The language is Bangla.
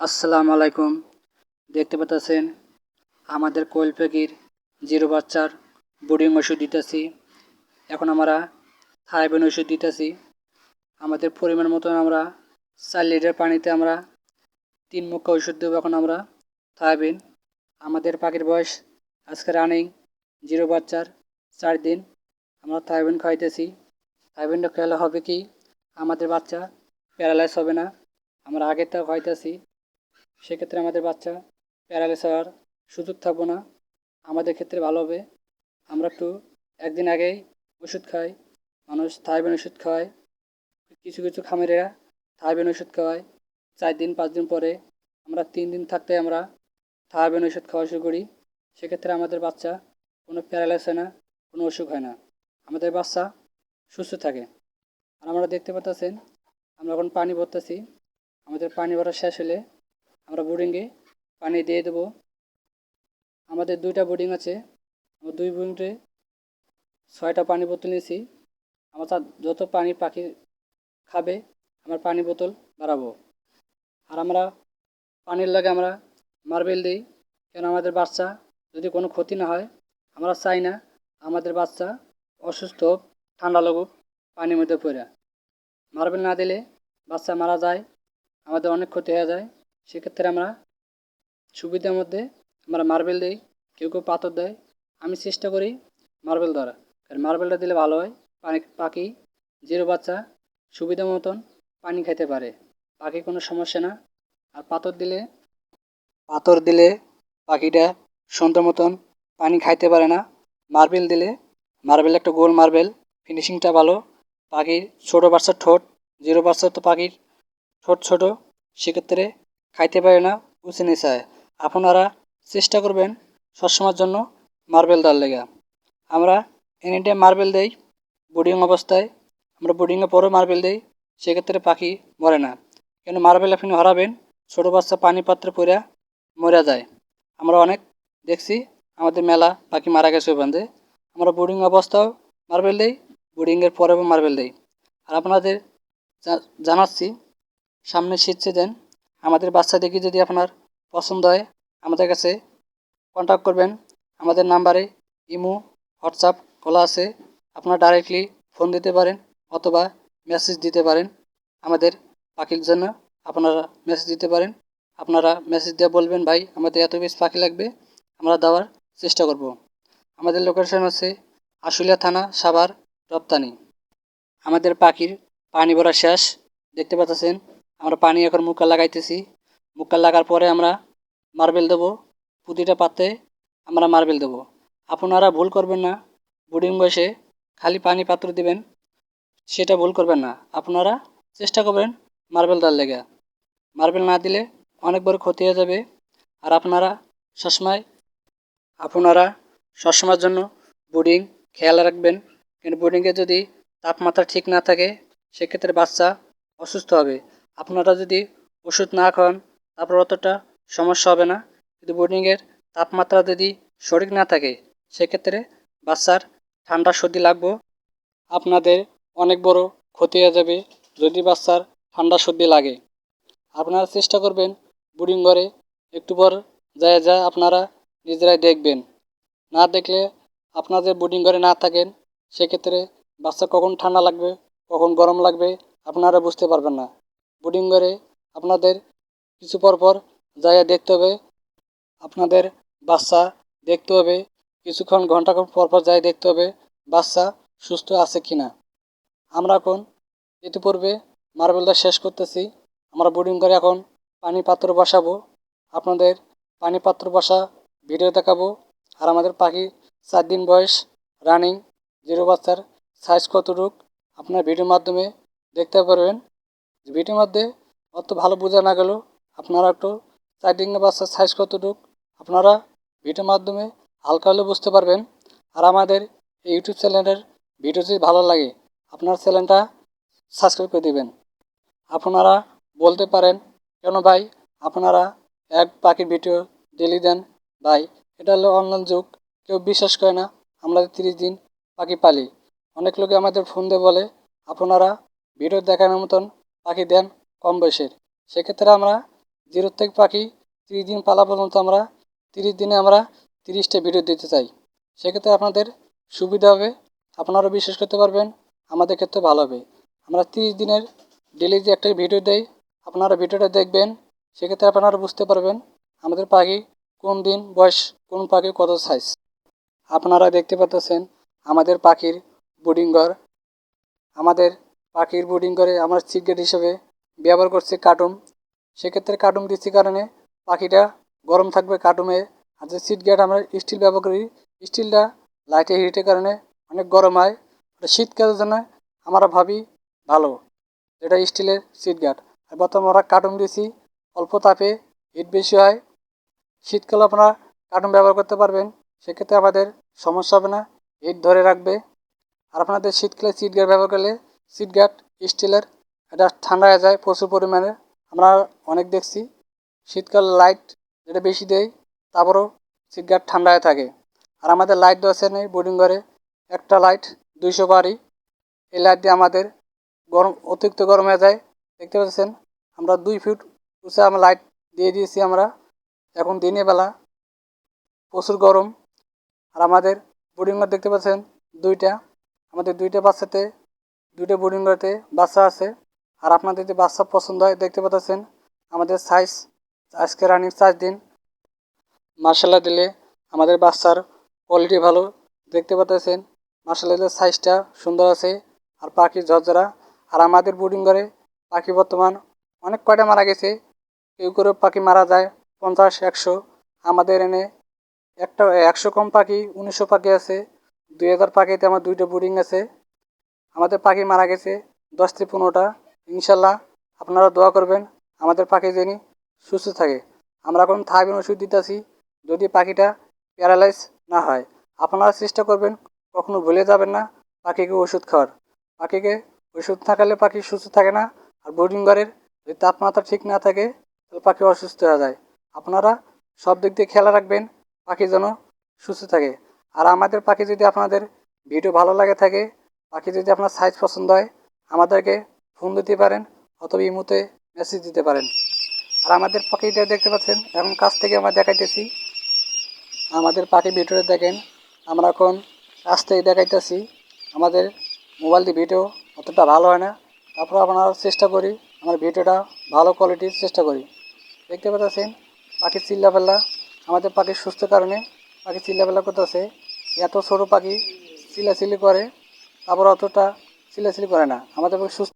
আসসালামু আলাইকুম। দেখতে পাচ্ছেন আমাদের কোয়েল পাখির জিরো বাচ্চার বোর্ডিং ওষুধ দিতেছি। এখন আমরা থাইবেন ওষুধ দিতেছি। আমাদের পরিমাণ মতন আমরা চার লিটার পানিতে আমরা তিন মুখা ওষুধ দেবো এখন আমরা থাইবেন। আমাদের পাখির বয়স আজকে রানিং জিরো বাচ্চার চার দিন। আমরা থাইবেন খাইতেছি। থাইবেনটা খেলে হবে কি? আমাদের বাচ্চা প্যারালাইজ হবে না। আমরা আগের তা খাইতেছি। সেক্ষেত্রে আমাদের বাচ্চা প্যারালাইস হওয়ার সুযোগ থাকব না। আমাদের ক্ষেত্রে ভালো হবে। আমরা একটু একদিন আগেই ওষুধ খাই, মানুষ থাইবেন ওষুধ খাওয়ায় কিছু কিছু খামারেরা থাইবেন ওষুধ খাওয়ায়। চার দিন, পাঁচ দিন পরে আমরা তিন দিন থাকতে আমরা থাইবেন ওষুধ খাওয়া শুরু করি। সেক্ষেত্রে আমাদের বাচ্চা কোনো প্যারালাইস হয় না, কোনো অসুখ হয় না। আমাদের বাচ্চা সুস্থ থাকে। আর আমরা দেখতে পাচ্ছেন, আমরা এখন পানি ভরতেছি। আমাদের পানি ভরা শেষ হলে আমরা বোর্ডিংয়ে পানি দিয়ে দেবো। আমাদের দুইটা বোর্ডিং আছে। আমার দুই বোর্ডিংয়ে ছয়টা পানি বোতল নিয়েছি। আমার যত পানি পাখি খাবে, আমার পানি বোতল বাড়াবো। আর আমরা পানির লাগে আমরা মার্বেল দিই। কেন আমাদের বাচ্চা যদি কোনো ক্ষতি না হয়, আমরা চাই না আমাদের বাচ্চা অসুস্থ হোক, ঠান্ডা লাগুক, পানির মধ্যে পড়ে। মার্বেল না দিলে বাচ্চা মারা যায়, আমাদের অনেক ক্ষতি হয়ে যায়। সেক্ষেত্রে আমরা সুবিধার মধ্যে আমরা মার্বেল দিই, কেউ কেউ পাথর দেয়। আমি চেষ্টা করি মার্বেল দ্বারা কারণ মার্বেলটা দিলে ভালো হয়, পানি, পাখি, জিরো বাচ্চা সুবিধা মতন পানি খেতে পারে। পাখি কোনো সমস্যা না। আর পাথর দিলে পাথর দিলে পাখিটা সুন্দর মতন পানি খাইতে পারে না। মার্বেল দিলে, মার্বেল একটা গোল মার্বেল, ফিনিশিংটা ভালো। পাখির ছোটো বাচ্চার ঠোঁট, জিরো বাচ্চার তো পাখির ঠোঁট ছোটো। সেক্ষেত্রে খাইতে পারে না, উঁচে নিচায় আপনারা চেষ্টা করবেন সবসময়ের জন্য মার্বেল দেওয়ার লেগে। আমরা এনি টাইম মার্বেল দেই বোর্ডিং অবস্থায়, আমরা বোর্ডিংয়ে পরেও মার্বেল দেই, সেক্ষেত্রে পাখি মরে না। কেন মার্বেল আপনি হরাবেন, ছোটো বাচ্চা পানি পাত্রে পড়ে মরে যায়। আমরা অনেক দেখছি, আমাদের মেলা পাখি মারা গেছে ওখানে আমরা বোর্ডিং অবস্থাও মার্বেল দেই বোর্ডিংয়ের পরেও মার্বেল দেই। আর আপনাদের জানাচ্ছি, সামনে শীত সিজন আমাদের বাচ্চা দেখি যদি আপনার পছন্দ হয়, আমাদের কাছে কন্ট্যাক্ট করবেন। আমাদের নাম্বারে ইমো, হোয়াটসঅ্যাপ খোলা আছে। আপনারা ডাইরেক্টলি ফোন দিতে পারেন অথবা মেসেজ দিতে পারেন। আমাদের পাখির জন্য আপনারা মেসেজ দিতে পারেন। আপনারা মেসেজ দিয়ে বলবেন, ভাই, আমাদের এত পিস পাখি লাগবে, আমরা দেওয়ার চেষ্টা করব। আমাদের লোকেশন আছে আশুলিয়া থানা, সাভার, রপ্তানি। আমাদের পাখির পানি ভরা শেষ। দেখতে পাচ্ছেন আমরা পানি এখন মুখা লাগাইতেছি। মুখা লাগার পরে আমরা মার্বেল দেবো প্রতিটা পাত্রে আমরা মার্বেল দেবো। আপনারা ভুল করবেন না, বোর্ডিং বসে খালি পানি পাত্র দিবেন, সেটা ভুল করবেন না। আপনারা চেষ্টা করবেন মার্বেল দেওয়ার লেগে। মার্বেল না দিলে অনেক বড় ক্ষতি হয়ে যাবে। আর আপনারা সবসময়, আপনারা সবসময়ের জন্য বোর্ডিং খেয়াল রাখবেন। কিন্তু বোর্ডিংয়ে যদি তাপমাত্রা ঠিক না থাকে, সেক্ষেত্রে বাচ্চা অসুস্থ হবে। আপনারা যদি ওষুধ না খান, তারপর অতটা সমস্যা হবে না। কিন্তু বোর্ডিংয়ের তাপমাত্রা যদি সঠিক না থাকে, সেক্ষেত্রে বাচ্চার ঠান্ডা সর্দি লাগবো। আপনাদের অনেক বড় ক্ষতি হয়ে যাবে যদি বাচ্চার ঠান্ডা সর্দি লাগে। আপনারা চেষ্টা করবেন বোর্ডিং ঘরে একটু পর যায় যা আপনারা নিজেরাই দেখবেন। না দেখলে আপনাদের বোর্ডিং ঘরে না থাকেন, সেক্ষেত্রে বাচ্চা কখন ঠান্ডা লাগবে, কখন গরম লাগবে, আপনারা বুঝতে পারবেন না। বোর্ডিং করে আপনাদের কিছু পর পর জায়গা দেখতে হবে। আপনাদের বাচ্চা দেখতে হবে। কিছুক্ষণ ঘণ্টা পর পর যাই দেখতে হবে বাচ্চা সুস্থ আছে কি না আমরা এখন ইতিপূর্বে মার্বেলটা শেষ করতেছি। আমরা বোর্ডিং করে এখন পানি পাত্র বসাবো। আপনাদের পানি পাত্র বসা ভিডিও দেখাবো। আর আমাদের পাখি চার দিন বয়স, রানিং, জিরো বাচ্চার সাইজ কতটুক, আপনার ভিডিওর মাধ্যমে দেখতে পারবেন। ভিডিওর মধ্যে অত ভালো বোঝা না গেলেও আপনারা একটু দিন বাচ্চার সাইজ কতটুক, আপনারা ভিডিওর মাধ্যমে হালকা হলে বুঝতে পারবেন। আর আমাদের এই ইউটিউব চ্যানেলের ভিডিও যদি ভালো লাগে, আপনার চ্যানেলটা সাবস্ক্রাইব করে দেবেন। আপনারা বলতে পারেন, কেন ভাই আপনারা এক পাখির ভিডিও ডেলি দেন? ভাই, এটা হলো অনলাইন যুগ, কেউ বিশ্বাস করে না আমরা তিরিশ দিন পাখি পালি। অনেক লোকে আমাদের ফোন দিয়ে বলে, আপনারা ভিডিও দেখানোর মতন পাখি দেন কম বয়সের। সেক্ষেত্রে আমরা জিরো থেকে পাখি তিরিশ দিন পালা পর্যন্ত আমরা তিরিশ দিনে আমরা তিরিশটা ভিডিও দিতে চাই। সেক্ষেত্রে আপনাদের সুবিধা হবে। আপনারাও বিশ্বাস করতে পারবেন, আমাদের ক্ষেত্রে ভালো হবে। আমরা তিরিশ দিনের ডেলি যে একটা ভিডিও দেই, আপনারা ভিডিওটা দেখবেন, সেক্ষেত্রে আপনারা বুঝতে পারবেন আমাদের পাখি কোন দিন বয়স, কোন পাখি কত সাইজ আপনারা দেখতে পাচ্ছেন আমাদের পাখির বোর্ডিং ঘর, আমাদের পাখির বোর্ডিং করে আমরা সিগারেট হিসেবে ব্যবহার করছি কার্টুন। সেক্ষেত্রে কার্টুন দিচ্ছি কারণে পাখিটা গরম থাকবে কার্টুমে আর যে সিট গেট আমরা স্টিল ব্যবহার করি স্টিলটা লাইটে হিটের কারণে অনেক গরম হয়। শীতকালের জন্য আমরা ভাবি ভালো, যেটা স্টিলের সিট গার্ড আর বর্তমানে আমরা কার্টুন দিয়েছি অল্প তাপে হিট বেশি হয়। শীতকালে আপনারা কার্টুন ব্যবহার করতে পারবেন, সেক্ষেত্রে আমাদের সমস্যা হবে না হিট ধরে রাখবে। আর আপনাদের শীতকালে সিট গার্ড ব্যবহার করলে সিট গার্ড, স্টিলের। এটা ঠান্ডা হয়ে যায় প্রচুর পরিমাণে। আমরা অনেক দেখছি। শীতকাল লাইট যেটা বেশি দেয়, তারপরেও গার্ড ঠান্ডা হয়ে থাকে। আর আমাদের লাইট আছে নেই বোর্ডিং ঘরে। একটা লাইট দুইশো বারি এই লাইট দিয়ে আমাদের গরম, অতিরিক্ত গরম হয়ে যায়। দেখতে পাচ্ছেন? আমরা দুই ফিট উঁচে আমরা লাইট দিয়ে দিয়েছি আমরা। এখন দিনের বেলা প্রচুর গরম। আর আমাদের বোর্ডিং ঘর দেখতে পাচ্ছেন? দুইটা। আমাদের দুইটা বাচ্চাতে দুইটা বোর্ডিং ঘরতে বাচ্চা আছে। আর আপনাদের যদি বাচ্চা পছন্দ হয়, দেখতে পাচ্ছেন আমাদের সাইজ আজকে রানিং সাইজ দিন। মার্শাল্লাহ দিলে আমাদের বাচ্চার কোয়ালিটি ভালো। দেখতে পাচ্ছেন মার্শাল্লাহ দিলে সাইজটা সুন্দর আছে। আর পাখি ঝরঝরা। আর আমাদের বোর্ডিং ঘরে পাখি বর্তমান অনেক কয়টা মারা গেছে। কেউ করে পাখি মারা যায় পঞ্চাশ, একশো। আমাদের এনে একটা, একশো কম পাখি, উনিশশো পাখি আছে। দুই হাজার পাখিতে আমার দুইটা বোর্ডিং আছে। আমাদের পাখি মারা গেছে দশ থেকে পনেরোটা। ইনশাল্লাহ আপনারা দোয়া করবেন আমাদের পাখি যেন সুস্থ থাকে। আমরা এখন থাইবেন ওষুধ দিতেছি। যদি পাখিটা প্যারালাইজ না হয়, আপনারা চেষ্টা করবেন কখনো ভুলে যাবেন না পাখিকে ওষুধ খাওয়ার। পাখিকে ওষুধ থাকালে পাখি সুস্থ থাকে না আর বোর্ডিং ঘরের যদি তাপমাত্রা ঠিক না থাকে, তাহলে পাখি অসুস্থ হয়ে যায়। আপনারা সব দিক দিয়ে খেয়াল রাখবেন, পাখি যেন সুস্থ থাকে। আর আমাদের পাখি যদি আপনাদের ভিডিও ভালো লাগে থাকে পাখি যদি আপনার সাইজ পছন্দ হয়, আমাদেরকে ফোন দিতে পারেন অথবা ইমুতে মেসেজ দিতে পারেন। আর আমাদের পাখিটা দেখতে পাচ্ছেন, এখন কাছ থেকে আমরা দেখাইতেছি। আমাদের পাখি ভিডিওটা দেখেন, আমরা এখন কাছ থেকে দেখাইতেছি। আমাদের মোবাইল দিয়ে ভিডিও অতটা ভালো হয় না। তারপর আমরা চেষ্টা করি, আমার ভিডিওটা ভালো কোয়ালিটির চেষ্টা করি। দেখতে পাচ্ছেন পাখির চিল্লাপাল্লা আমাদের পাখির সুস্থ কারণে পাখি চিল্লাপাল্লা করতেছে। এত ছোটো পাখি চিল্লাচিল্লি করে। তারপর অতটা চিল্লাচিল্লি করে না। আমাদের সুস্থ